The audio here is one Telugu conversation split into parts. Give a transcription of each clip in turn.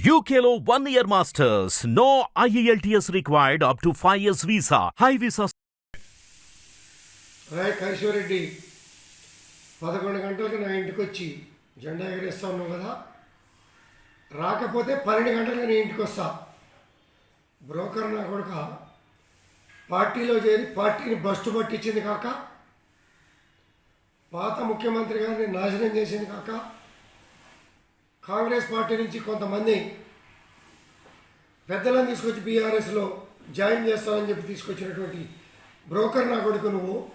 యూకేలో one year masters no E IELTS required up to 5 years visa. High visa రాయ్ కైశ్వరెడ్డి పదకొండు గంటలకు నా ఇంటికి వచ్చి జెండా ఎగరేస్తా ఉన్నావు కదా? రాకపోతే పన్నెండు గంటలకు నీ ఇంటికి వస్తా బ్రోకర్ నా కొడుక పార్టీలో చేరి పార్టీని బస్టు పట్టించింది కాక పాత ముఖ్యమంత్రి గారిని నాశనం చేసింది కాక కాంగ్రెస్ పార్టీ నుంచి కొంతమంది పెద్దలను తీసుకొచ్చి బీఆర్ఎస్లో జాయిన్ చేస్తానని చెప్పి తీసుకొచ్చినటువంటి బ్రోకర్ నా కొడుకు నువ్వు.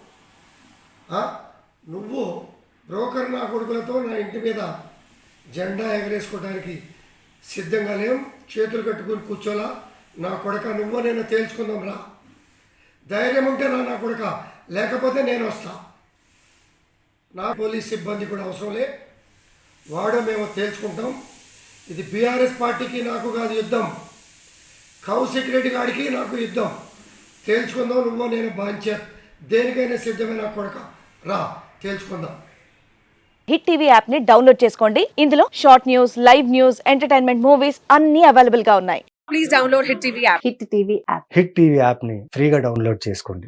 నువ్వు బ్రోకర్ నా కొడుకులతో నా ఇంటి మీద జెండా ఎగరేసుకోవడానికి సిద్ధంగా లేం చేతులు కట్టుకుని కూర్చోలా. నా కొడక నువ్వు నేను తేల్చుకుందాం రా. ధైర్యం ఉంటే నా నా కొడక. లేకపోతే నేను వస్తా. నా పోలీస్ సిబ్బంది కూడా అవసరం లే. వాడో మేము తేల్చుకుంటాం. ఇది బీఆర్ఎస్ పార్టీకి నాకు కాదు యుద్ధం. కౌశిక్ రెడ్డి గారికి నాకు యుద్ధం. తేల్చుకుందాం నువ్వు నేను బాంచే దేనికైనా సిద్ధమైన కొడక. రా తేల్చుకుందాం. హిట్ టీవీ యాప్ని డౌన్లోడ్ చేసుకోండి. ఇందులో short news live news entertainment movies అన్ని అవైలబుల్గా ఉన్నాయి. please download Hit TV app. Hit TV app. Hit TV యాప్ని ఫ్రీగా డౌన్లోడ్ చేసుకోండి.